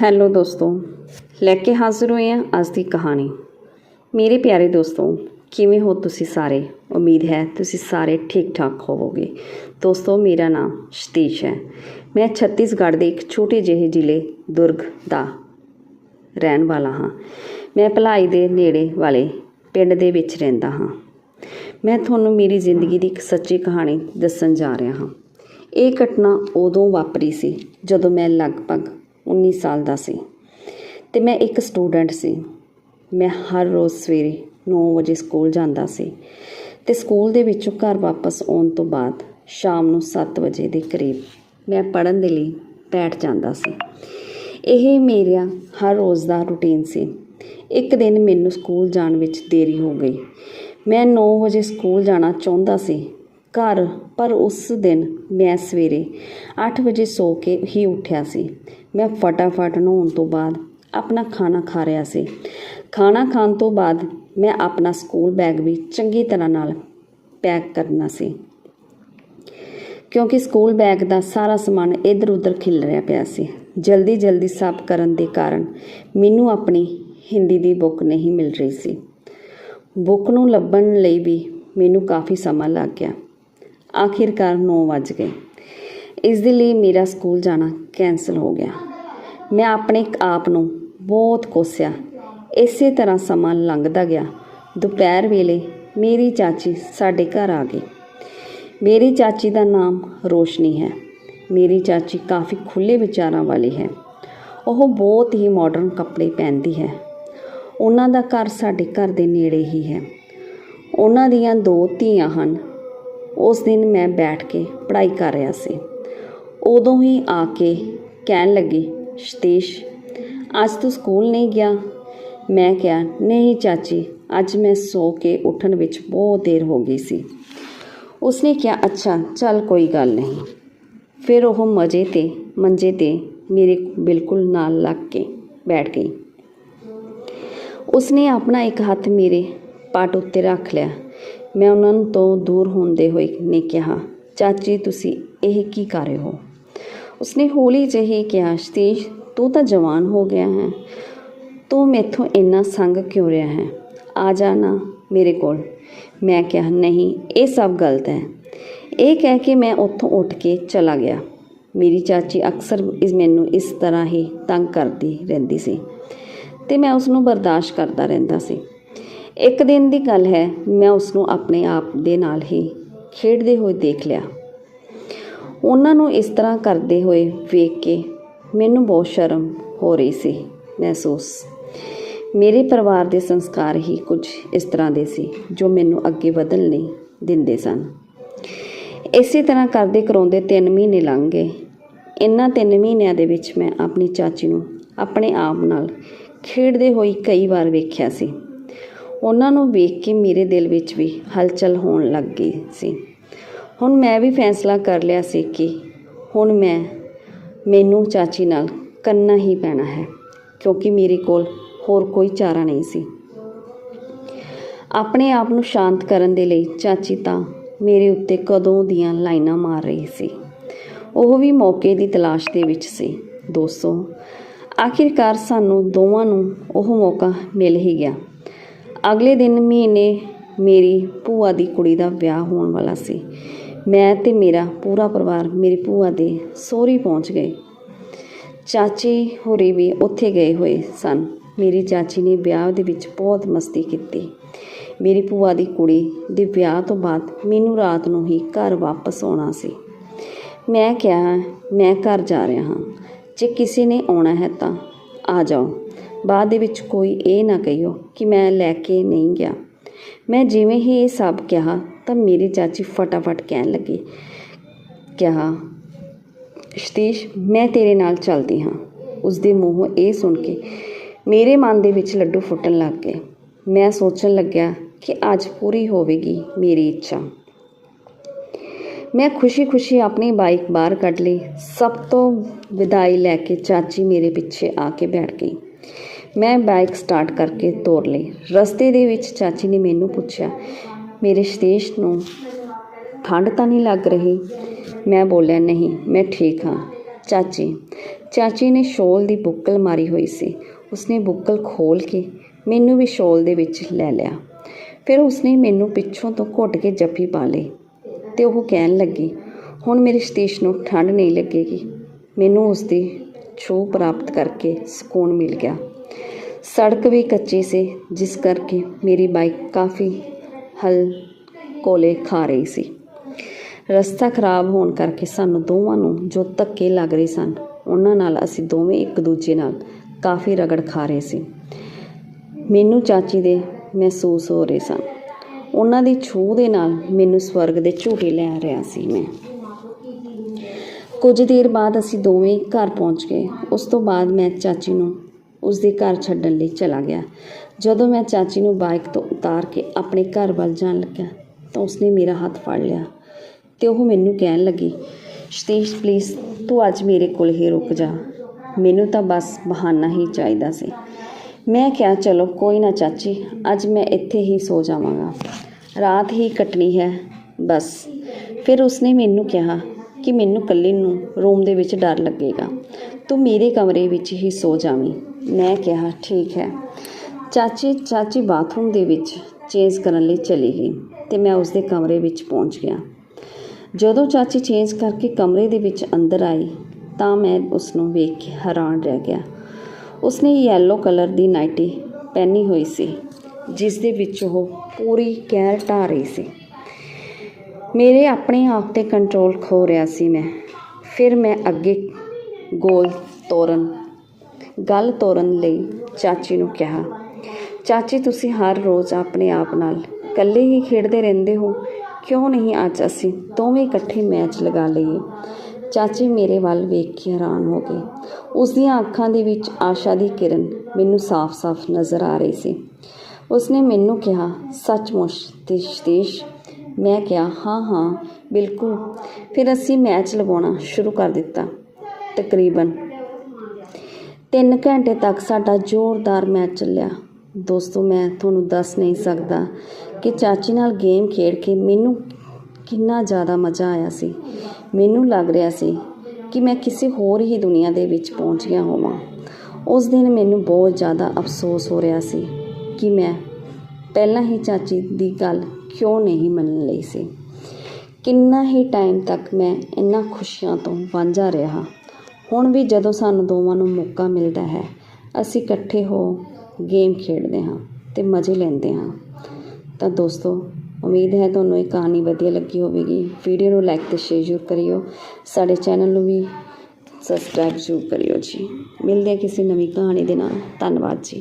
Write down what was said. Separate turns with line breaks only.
Hello ਦੋਸਤੋ, ਲੈ ਕੇ ਹਾਜ਼ਰ ਹੋਏ ਹਾਂ ਅੱਜ ਦੀ ਕਹਾਣੀ। ਮੇਰੇ ਪਿਆਰੇ ਦੋਸਤੋ, ਕਿਵੇਂ ਹੋ ਤੁਸੀਂ ਸਾਰੇ? ਉਮੀਦ ਹੈ ਤੁਸੀਂ ਸਾਰੇ ਠੀਕ ਠਾਕ ਹੋਵੋਗੇ। ਦੋਸਤੋ, ਮੇਰਾ ਨਾਮ ਸਤੀਸ਼ ਹੈ। ਮੈਂ ਛੱਤੀਸਗੜ੍ਹ ਦੇ ਇੱਕ ਛੋਟੇ ਜਿਹੇ ਜ਼ਿਲ੍ਹੇ ਦੁਰਗ ਦਾ ਰਹਿਣ ਵਾਲਾ ਹਾਂ। ਮੈਂ ਭਲਾਈ ਦੇ ਨੇੜੇ ਵਾਲੇ ਪਿੰਡ ਦੇ ਵਿੱਚ ਰਹਿੰਦਾ ਹਾਂ। ਮੈਂ ਤੁਹਾਨੂੰ ਮੇਰੀ ਜ਼ਿੰਦਗੀ ਦੀ ਇੱਕ ਸੱਚੀ ਕਹਾਣੀ ਦੱਸਣ ਜਾ ਰਿਹਾ ਹਾਂ। ਇਹ ਘਟਨਾ ਉਦੋਂ ਵਾਪਰੀ ਸੀ ਜਦੋਂ ਮੈਂ ਲਗਭਗ 19 ਸਾਲ ਦਾ ਸੀ। ਤੇ ਮੈਂ ਇੱਕ ਸਟੂਡੈਂਟ ਸੀ। ਮੈਂ ਹਰ ਰੋਜ਼ ਸਵੇਰੇ 9 ਵਜੇ ਸਕੂਲ ਜਾਂਦਾ ਸੀ ਤੇ ਸਕੂਲ ਦੇ ਵਿੱਚੋਂ ਘਰ ਵਾਪਸ ਆਉਣ ਤੋਂ ਬਾਅਦ ਸ਼ਾਮ ਨੂੰ 7 ਵਜੇ ਦੇ ਕਰੀਬ ਮੈਂ ਪੜ੍ਹਨ ਦੇ ਲਈ ਬੈਠ ਜਾਂਦਾ ਸੀ। ਇਹ ਮੇਰਾ ਹਰ ਰੋਜ਼ ਦਾ ਰੁਟੀਨ ਸੀ। ਇੱਕ ਦਿਨ ਮੈਨੂੰ ਸਕੂਲ ਜਾਣ ਵਿੱਚ ਦੇਰੀ ਹੋ ਗਈ। ਮੈਂ 9 ਵਜੇ ਸਕੂਲ ਜਾਣਾ ਚਾਹੁੰਦਾ ਸੀ ਘਰ, ਪਰ ਉਸ ਦਿਨ ਮੈਂ ਸਵੇਰੇ 8 ਵਜੇ ਸੋ ਕੇ ਹੀ ਉੱਠਿਆ ਸੀ। ਮੈਂ ਫਟਾਫਟ ਨਹਾਉਣ ਤੋਂ ਬਾਅਦ ਆਪਣਾ ਖਾਣਾ ਖਾ ਰਿਹਾ ਸੀ। ਖਾਣਾ ਖਾਣ ਤੋਂ ਬਾਅਦ ਮੈਂ ਆਪਣਾ ਸਕੂਲ ਬੈਗ ਵੀ ਚੰਗੀ ਤਰ੍ਹਾਂ ਨਾਲ ਪੈਕ ਕਰਨਾ ਸੀ। ਕਿਉਂਕਿ ਸਕੂਲ ਬੈਗ ਦਾ ਸਾਰਾ ਸਮਾਨ ਇੱਧਰ ਉੱਧਰ ਖਿਲ ਰਿਹਾ ਪਿਆ ਸੀ। ਜਲਦੀ ਜਲਦੀ ਸਾਫ਼ ਕਰਨ ਦੇ ਕਾਰਨ ਮੈਨੂੰ ਆਪਣੀ ਹਿੰਦੀ ਦੀ ਬੁੱਕ ਨਹੀਂ ਮਿਲ ਰਹੀ ਸੀ। ਬੁੱਕ ਨੂੰ ਲੱਭਣ ਲਈ ਵੀ ਮੈਨੂੰ ਕਾਫੀ ਸਮਾਂ ਲੱਗ ਗਿਆ। ਆਖਿਰਕਾਰ 9 ਵੱਜ ਗਏ। ਇਸ ਦੇ ਲਈ ਮੇਰਾ ਸਕੂਲ ਜਾਣਾ ਕੈਂਸਲ ਹੋ ਗਿਆ। ਮੈਂ ਆਪਣੇ ਆਪ ਨੂੰ ਬਹੁਤ ਕੋਸਿਆ। ਇਸੇ ਤਰ੍ਹਾਂ ਸਮਾਂ ਲੰਘਦਾ ਗਿਆ। ਦੁਪਹਿਰ ਵੇਲੇ ਮੇਰੀ ਚਾਚੀ ਸਾਡੇ ਘਰ ਆ ਗਈ। ਮੇਰੀ ਚਾਚੀ ਦਾ ਨਾਮ ਰੋਸ਼ਨੀ ਹੈ। ਮੇਰੀ ਚਾਚੀ ਕਾਫੀ ਖੁੱਲੇ ਵਿਚਾਰਾਂ ਵਾਲੀ ਹੈ। ਉਹ ਬਹੁਤ ਹੀ ਮਾਡਰਨ ਕੱਪੜੇ ਪਹਿਨਦੀ ਹੈ। ਉਹਨਾਂ ਦਾ ਘਰ ਸਾਡੇ ਘਰ ਦੇ ਨੇੜੇ ਹੀ ਹੈ। ਉਹਨਾਂ ਦੀਆਂ ਦੋ ਧੀਆਂ ਹਨ। ਉਸ ਦਿਨ ਮੈਂ ਬੈਠ ਕੇ ਪੜ੍ਹਾਈ ਕਰ ਰਿਹਾ ਸੀ। ਉਦੋਂ ਹੀ ਆ ਕੇ ਕਹਿਣ ਲੱਗੀ, ਸਤੀਸ਼, ਅੱਜ ਤੂੰ ਸਕੂਲ ਨਹੀਂ ਗਿਆ? ਮੈਂ ਕਿਹਾ, ਨਹੀਂ ਚਾਚੀ, ਅੱਜ ਮੈਂ ਸੋ ਕੇ ਉੱਠਣ ਵਿੱਚ ਬਹੁਤ ਦੇਰ ਹੋ ਗਈ ਸੀ। ਉਸਨੇ ਕਿਹਾ, ਅੱਛਾ, ਚੱਲ ਕੋਈ ਗੱਲ ਨਹੀਂ। ਫਿਰ ਉਹ ਮਜੇ ਤੇ, ਮੰਜੇ ਤੇ ਮੇਰੇ ਬਿਲਕੁਲ ਨਾਲ ਲੱਗ ਕੇ ਬੈਠ ਗਈ। ਉਸਨੇ ਆਪਣਾ ਇੱਕ ਹੱਥ ਮੇਰੇ ਪਾਟ ਉੱਤੇ ਰੱਖ ਲਿਆ। ਮੈਂ ਉਹਨਾਂ ਨੂੰ ਤੋਂ ਦੂਰ ਹੁੰਦੇ ਹੋਏ ਨੇ ਕਿਹਾ, ਚਾਚੀ ਤੁਸੀਂ ਇਹ ਕੀ ਕਰ ਰਹੇ ਹੋ? ਉਸਨੇ ਹੌਲੀ ਜਿਹੀ ਕਿਹਾ ਸਤੀਸ਼ ਤੂੰ ਤਾਂ ਜਵਾਨ ਹੋ ਗਿਆ ਹੈ। ਤੂੰ ਮੈਥੋਂ ਇੰਨਾ ਸੰਗ ਕਿਉਂ ਰਿਹਾ ਹੈ? ਆ ਜਾ ਨਾ ਮੇਰੇ ਕੋਲ। ਮੈਂ ਕਿਹਾ, ਨਹੀਂ, ਇਹ ਸਭ ਗਲਤ ਹੈ। ਇਹ ਕਹਿ ਕੇ ਮੈਂ ਉੱਥੋਂ ਉੱਠ ਕੇ ਚਲਾ ਗਿਆ। ਮੇਰੀ ਚਾਚੀ ਅਕਸਰ ਇਸ ਮੈਨੂੰ ਇਸ ਤਰ੍ਹਾਂ ਹੀ ਤੰਗ ਕਰਦੀ ਰਹਿੰਦੀ ਸੀ ਤੇ ਮੈਂ ਉਸ ਨੂੰ ਬਰਦਾਸ਼ਤ ਕਰਦਾ ਰਹਿੰਦਾ ਸੀ। ਇੱਕ ਦਿਨ ਦੀ ਗੱਲ ਹੈ, ਮੈਂ ਉਸ ਨੂੰ ਆਪਣੇ ਆਪ ਦੇ ਨਾਲ ਹੀ ਖੇਡਦੇ ਹੋਏ ਦੇਖ ਲਿਆ। ਉਹਨਾਂ ਨੂੰ ਇਸ ਤਰ੍ਹਾਂ ਕਰਦੇ ਹੋਏ ਵੇਖ ਕੇ ਮੈਨੂੰ ਬਹੁਤ ਸ਼ਰਮ ਹੋ ਰਹੀ ਸੀ, ਮਹਿਸੂਸ। ਮੇਰੇ ਪਰਿਵਾਰ ਦੇ ਸੰਸਕਾਰ ਹੀ ਕੁਝ ਇਸ ਤਰ੍ਹਾਂ ਦੇ ਸੀ, ਜੋ ਮੈਨੂੰ ਅੱਗੇ ਵਧਣ ਲਈ ਦਿੰਦੇ ਸਨ। ਇਸੇ ਤਰ੍ਹਾਂ ਕਰਦੇ ਕਰਾਉਂਦੇ 3 ਮਹੀਨੇ ਲੰਘ ਗਏ। ਇਨ੍ਹਾਂ 3 ਮਹੀਨਿਆਂ ਦੇ ਵਿੱਚ ਮੈਂ ਆਪਣੀ ਚਾਚੀ ਨੂੰ ਆਪਣੇ ਆਪ ਨਾਲ ਖੇਡਦੇ ਹੋਈ ਕਈ ਵਾਰ ਵੇਖਿਆ ਸੀ। ਉਹਨਾਂ ਨੂੰ ਵੇਖ ਕੇ ਮੇਰੇ ਦਿਲ ਵਿੱਚ ਵੀ ਹਲਚਲ ਹੋਣ ਲੱਗ ਗਈ ਸੀ। ਹੁਣ ਮੈਂ ਵੀ ਫੈਸਲਾ ਕਰ ਲਿਆ ਸੀ ਕਿ ਹੁਣ ਮੈਂ, ਮੈਨੂੰ ਚਾਚੀ ਨਾਲ ਕਰਨਾ ਹੀ ਪੈਣਾ ਹੈ, ਕਿਉਂਕਿ ਮੇਰੇ ਕੋਲ ਹੋਰ ਕੋਈ ਚਾਰਾ ਨਹੀਂ ਸੀ। ਆਪਣੇ ਆਪ ਨੂੰ ਸ਼ਾਂਤ ਕਰਨ ਦੇ ਲਈ ਚਾਚੀ ਤਾਂ ਮੇਰੇ ਉੱਤੇ ਕਦੋਂ ਦੀਆਂ ਲਾਈਨਾਂ ਮਾਰ ਰਹੀ ਸੀ। ਉਹ ਵੀ ਮੌਕੇ ਦੀ ਤਲਾਸ਼ ਦੇ ਵਿੱਚ ਸੀ। ਦੋਸਤੋ, ਆਖਿਰਕਾਰ ਸਾਨੂੰ ਦੋਵਾਂ ਨੂੰ ਉਹ ਮੌਕਾ ਮਿਲ ਹੀ ਗਿਆ। ਅਗਲੇ ਦਿਨ ਮਹੀਨੇ ਮੇਰੀ ਭੂਆ ਦੀ ਕੁੜੀ ਦਾ ਵਿਆਹ ਹੋਣ ਵਾਲਾ ਸੀ। ਮੈਂ ਤੇ ਮੇਰਾ ਪੂਰਾ ਪਰਿਵਾਰ ਮੇਰੀ ਭੂਆ ਦੇ ਸਹੁਰੀ ਪਹੁੰਚ ਗਏ। ਚਾਚੀ ਹੋਰੀ ਵੀ ਉੱਥੇ ਗਏ ਹੋਏ ਸਨ। ਮੇਰੀ ਚਾਚੀ ਨੇ ਵਿਆਹ ਦੇ ਵਿੱਚ ਬਹੁਤ ਮਸਤੀ ਕੀਤੀ। ਮੇਰੀ ਭੂਆ ਦੀ ਕੁੜੀ ਦੇ ਵਿਆਹ ਤੋਂ ਬਾਅਦ ਮੈਨੂੰ ਰਾਤ ਨੂੰ ਹੀ ਘਰ ਵਾਪਸ ਆਉਣਾ ਸੀ। ਮੈਂ ਕਿਹਾ, ਮੈਂ ਘਰ ਜਾ ਰਿਹਾ ਹਾਂ। ਜੇ ਕਿਸੇ ਨੇ ਆਉਣਾ ਹੈ ਤਾਂ ਆ ਜਾਓ। ਬਾਅਦ ਦੇ ਵਿੱਚ ਕੋਈ ਇਹ ਨਾ ਕਹੀਓ ਕਿ ਮੈਂ ਲੈ ਕੇ ਨਹੀਂ ਗਿਆ। ਮੈਂ ਜਿਵੇਂ ਹੀ ਇਹ ਸਭ ਕਿਹਾ ਤਾਂ ਮੇਰੀ ਚਾਚੀ ਫਟਾਫਟ ਕਹਿਣ ਲੱਗੀ ਕਿਹਾ ਸਤੀਸ਼, ਮੈਂ ਤੇਰੇ ਨਾਲ ਚੱਲਦੀ ਹਾਂ। ਉਸ ਦੇ ਮੂੰਹੋਂ ਇਹ ਸੁਣ ਕੇ ਮੇਰੇ ਮਨ ਦੇ ਵਿੱਚ ਲੱਡੂ ਫੁੱਟਣ ਲੱਗ ਗਏ। ਮੈਂ ਸੋਚਣ ਲੱਗਿਆ ਕਿ ਅੱਜ ਪੂਰੀ ਹੋਵੇਗੀ ਮੇਰੀ ਇੱਛਾ। ਮੈਂ ਖੁਸ਼ੀ-ਖੁਸ਼ੀ ਆਪਣੀ ਬਾਈਕ ਬਾਹਰ ਕੱਢ ਲਈ। ਸਭ ਤੋਂ ਵਿਦਾਈ ਲੈ ਕੇ ਚਾਚੀ ਮੇਰੇ ਪਿੱਛੇ ਆ ਕੇ ਬੈਠ ਗਈ। ਮੈਂ ਬਾਈਕ ਸਟਾਰਟ ਕਰਕੇ ਤੋਰ ਲਈ। ਰਸਤੇ ਦੇ ਵਿੱਚ ਚਾਚੀ ਨੇ ਮੈਨੂੰ ਪੁੱਛਿਆ, ਮੇਰੇ ਸਤੀਸ਼ ਨੂੰ ਠੰਡ ਤਾਂ ਨਹੀਂ ਲੱਗ ਰਹੀ? ਮੈਂ ਬੋਲਿਆ, ਨਹੀਂ, ਮੈਂ ਠੀਕ ਹਾਂ। ਚਾਚੀ ਚਾਚੀ ਨੇ ਸ਼ੋਲ ਦੀ ਬੁੱਕਲ ਮਾਰੀ ਹੋਈ ਸੀ। ਉਸਨੇ ਬੁੱਕਲ ਖੋਲ ਕੇ ਮੈਨੂੰ ਵੀ ਸ਼ੋਲ ਦੇ ਵਿੱਚ ਲੈ ਲਿਆ। ਫਿਰ ਉਸਨੇ ਮੈਨੂੰ ਪਿੱਛੋਂ ਤੋਂ ਘੁੱਟ ਕੇ ਜੱਫੀ ਪਾ ਲਈ। ਤੇ ਉਹ ਕਹਿਣ ਲੱਗੀ, ਹੁਣ ਮੇਰੇ ਸਤੀਸ਼ ਨੂੰ ਠੰਡ ਨਹੀਂ ਲੱਗੇਗੀ। ਮੈਨੂੰ ਉਸਦੀ ਛੂਹ ਪ੍ਰਾਪਤ ਕਰਕੇ ਸਕੂਨ ਮਿਲ ਗਿਆ। ਸੜਕ ਵੀ ਕੱਚੀ ਸੀ, ਜਿਸ ਕਰਕੇ ਮੇਰੀ ਬਾਈਕ ਕਾਫੀ ਹਲ ਕੋਲੇ ਖਾ ਰਹੀ ਸੀ। ਰਸਤਾ ਖਰਾਬ ਹੋਣ ਕਰਕੇ ਸਾਨੂੰ ਦੋਵਾਂ ਨੂੰ ਜੋ ਧੱਕੇ ਲੱਗ ਰਹੇ ਸਨ, ਉਹਨਾਂ ਨਾਲ ਅਸੀਂ ਦੋਵੇਂ ਇੱਕ ਦੂਜੇ ਨਾਲ ਕਾਫੀ ਰਗੜ ਖਾ ਰਹੇ ਸੀ। ਮੈਨੂੰ ਚਾਚੀ ਦੇ ਮਹਿਸੂਸ ਹੋ ਰਹੇ ਸਨ। ਉਹਨਾਂ ਦੀ ਛੂਹ ਦੇ ਨਾਲ ਮੈਨੂੰ ਸਵਰਗ ਦੇ ਝੂਟੇ ਲੈ ਰਿਹਾ ਸੀ ਮੈਂ। ਕੁਝ ਦੇਰ ਬਾਅਦ ਅਸੀਂ ਦੋਵੇਂ ਘਰ ਪਹੁੰਚ ਗਏ। ਉਸ ਤੋਂ ਬਾਅਦ ਮੈਂ ਚਾਚੀ ਨੂੰ ਉਸ ਦੇ ਘਰ ਛੱਡਣ ਲਈ ਚਲਾ ਗਿਆ। ਜਦੋਂ ਮੈਂ ਚਾਚੀ ਨੂੰ ਬਾਈਕ ਤੋਂ ਉਤਾਰ ਕੇ ਆਪਣੇ ਘਰ ਵੱਲ ਜਾਣ ਲੱਗਾ ਤਾਂ ਉਸਨੇ ਮੇਰਾ ਹੱਥ ਫੜ ਲਿਆ ਤੇ ਉਹ ਮੈਨੂੰ ਕਹਿਣ ਲੱਗੀ, ਸਤੀਸ਼ ਪਲੀਜ਼ ਤੂੰ ਅੱਜ ਮੇਰੇ ਕੋਲ ਹੀ ਰੁਕ ਜਾ। ਮੈਨੂੰ ਤਾਂ ਬਸ ਬਹਾਨਾ ਹੀ ਚਾਹੀਦਾ ਸੀ। ਮੈਂ ਕਿਹਾ, ਚਲੋ, ਕੋਈ ਨਾ ਚਾਚੀ, ਅੱਜ ਮੈਂ ਇੱਥੇ ਹੀ ਸੋ ਜਾਵਾਂਗਾ। ਰਾਤ ਹੀ ਕੱਟਣੀ ਹੈ, ਬਸ। ਫਿਰ ਉਸਨੇ ਮੈਨੂੰ ਕਿਹਾ ਕਿ ਮੈਨੂੰ ਇਕੱਲੀ ਨੂੰ ਰੂਮ ਦੇ ਵਿੱਚ ਡਰ ਲੱਗੇਗਾ। ਤੂੰ ਮੇਰੇ ਕਮਰੇ ਵਿੱਚ ਹੀ ਸੋ ਜਾਵੀਂ। ਮੈਂ ਕਿਹਾ, ਠੀਕ ਹੈ। ਚਾਚੀ ਚਾਚੀ ਬਾਥਰੂਮ ਦੇ ਵਿੱਚ ਚੇਂਜ ਕਰਨ ਲਈ ਚਲੀ ਗਈ ਤੇ ਮੈਂ ਉਸਦੇ ਕਮਰੇ ਵਿੱਚ ਪਹੁੰਚ ਗਿਆ। ਜਦੋਂ ਚਾਚੀ ਚੇਂਜ ਕਰਕੇ ਕਮਰੇ ਦੇ ਵਿੱਚ ਅੰਦਰ ਆਈ ਤਾਂ ਮੈਂ ਉਸ ਨੂੰ ਵੇਖ ਕੇ ਹੈਰਾਨ ਰਹਿ ਗਿਆ। ਉਸਨੇ ਯੈਲੋ ਕਲਰ ਦੀ ਨਾਈਟੀ ਪਹਿਨੀ ਹੋਈ ਸੀ ਜਿਸ ਦੇ ਵਿੱਚ ਉਹ ਪੂਰੀ ਕਹਿਰ ਢਾ ਰਹੀ ਸੀ। ਮੇਰੇ ਆਪਣੇ ਆਪ ਤੇ ਕੰਟਰੋਲ ਖੋ ਰਿਹਾ ਸੀ ਮੈਂ। ਫਿਰ ਮੈਂ ਅੱਗੇ ਗੋਲ ਤੋਰਨ, ਗੱਲ ਤੋਰਨ ਲਈ ਚਾਚੀ ਨੂੰ ਕਿਹਾ, ਚਾਚੀ, ਤੁਸੀਂ ਹਰ ਰੋਜ਼ ਆਪਣੇ ਆਪ ਨਾਲ ਇਕੱਲੇ ਹੀ ਖੇਡਦੇ ਰਹਿੰਦੇ ਹੋ? ਕਿਉਂ ਨਹੀਂ ਅੱਜ ਅਸੀਂ ਦੋਵੇਂ ਇਕੱਠੇ ਮੈਚ ਲਗਾ ਲਈਏ? ਚਾਚੀ ਮੇਰੇ ਵੱਲ ਵੇਖ ਕੇ ਹੈਰਾਨ ਹੋ ਗਏ ਉਸ ਦੀਆਂ ਅੱਖਾਂ ਦੇ ਵਿੱਚ ਆਸ਼ਾ ਦੀ ਕਿਰਨ ਮੈਨੂੰ ਸਾਫ਼-ਸਾਫ਼ ਨਜ਼ਰ ਆ ਰਹੀ ਸੀ। ਉਸਨੇ ਮੈਨੂੰ ਕਿਹਾ, ਸੱਚਮੁੱਚ ਤੇ ਸਤੀਸ਼, ਮੈਂ ਕਿਹਾ, ਹਾਂ ਹਾਂ, ਬਿਲਕੁਲ। ਫਿਰ ਅਸੀਂ ਮੈਚ ਲਵਾਉਣਾ ਸ਼ੁਰੂ ਕਰ ਦਿੱਤਾ, ਤਕਰੀਬਨ। 3 ਘੰਟੇ ਤੱਕ ਸਾਡਾ ਜ਼ੋਰਦਾਰ ਮੈਚ ਚੱਲਿਆ। ਦੋਸਤੋ, ਮੈਂ ਤੁਹਾਨੂੰ ਦੱਸ ਨਹੀਂ ਸਕਦਾ ਕਿ ਚਾਚੀ ਨਾਲ ਗੇਮ ਖੇਡ ਕੇ ਮੈਨੂੰ ਕਿੰਨਾ ਜ਼ਿਆਦਾ ਮਜ਼ਾ ਆਇਆ ਸੀ। ਮੈਨੂੰ ਲੱਗ ਰਿਹਾ ਸੀ ਕਿ ਮੈਂ ਕਿਸੇ ਹੋਰ ਹੀ ਦੁਨੀਆ ਦੇ ਵਿੱਚ ਪਹੁੰਚ ਗਿਆ ਹੋਵਾਂ। ਉਸ ਦਿਨ ਮੈਨੂੰ ਬਹੁਤ ਜ਼ਿਆਦਾ ਅਫਸੋਸ ਹੋ ਰਿਹਾ ਸੀ ਕਿ ਮੈਂ ਪਹਿਲਾਂ ਹੀ ਚਾਚੀ ਦੀ ਗੱਲ ਕਿਉਂ ਨਹੀਂ ਮੰਨ ਲਈ ਸੀ। ਕਿੰਨਾ ਹੀ ਟਾਈਮ ਤੱਕ ਮੈਂ ਇਹਨਾਂ ਖੁਸ਼ੀਆਂ ਤੋਂ ਵਾਂਝਾ ਰਿਹਾ। ਹੁਣ ਵੀ ਜਦੋਂ ਸਾਨੂੰ ਦੋਵਾਂ ਨੂੰ ਮੌਕਾ ਮਿਲਦਾ ਹੈ, ਅਸੀਂ ਇਕੱਠੇ ਹੋ ਗੇਮ ਖੇਡਦੇ ਹਾਂ ਤੇ ਮਜ਼ੇ ਲੈਂਦੇ ਹਾਂ। ਤਾਂ ਦੋਸਤੋ ਉਮੀਦ ਹੈ ਤੁਹਾਨੂੰ ਇਹ ਕਹਾਣੀ ਵਧੀਆ ਲੱਗੀ ਹੋਵੇਗੀ। ਵੀਡੀਓ ਨੂੰ ਲਾਈਕ ਤੇ ਸ਼ੇਅਰ ਜ਼ਰੂਰ ਕਰਿਓ। ਸਾਡੇ ਚੈਨਲ ਨੂੰ ਵੀ ਸਬਸਕ੍ਰਾਈਬ ਜ਼ਰੂਰ ਕਰਿਓ ਜੀ। ਮਿਲਦੇ ਹਾਂ ਕਿਸੇ ਨਵੀਂ ਕਹਾਣੀ ਦੇ ਨਾਲ। ਧੰਨਵਾਦ ਜੀ।